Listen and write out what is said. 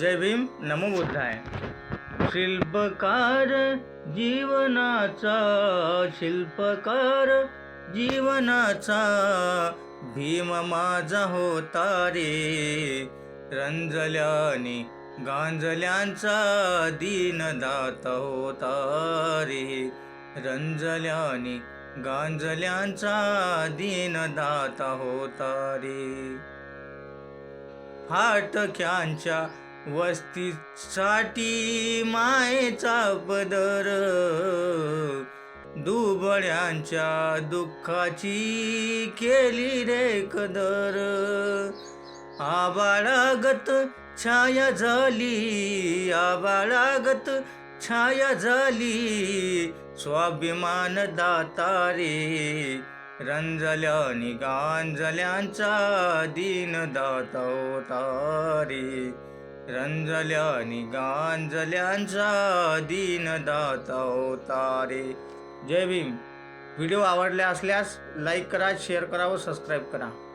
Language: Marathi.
जय भीम नमो बुद्धाय. शिल्पकार जीवनाचा शिल्पकार जीवनाचा भीम माझा होता रे. रंजल्याने गांजल्यांचा दीनदात होता रे. रंजल्याने गांजल्यांचा दीनदाता होता रे. फाटक्यांच्या वस्तीसाठी मायेचा पदर. दुबळ्यांच्या दुःखाची केली रे कदर. आबाळागत छाया झाली आबाळागत छाया झाली. स्वाभिमान दातारे रंजल्याने गांजल्यांचा दीनदाता होता रे. रंजल्याने गांजल्यांचा दीनदाता होता रे. जय भीम. व्हिडिओ आवडले असल्यास लाईक करा शेअर करा व सबस्क्राईब करा.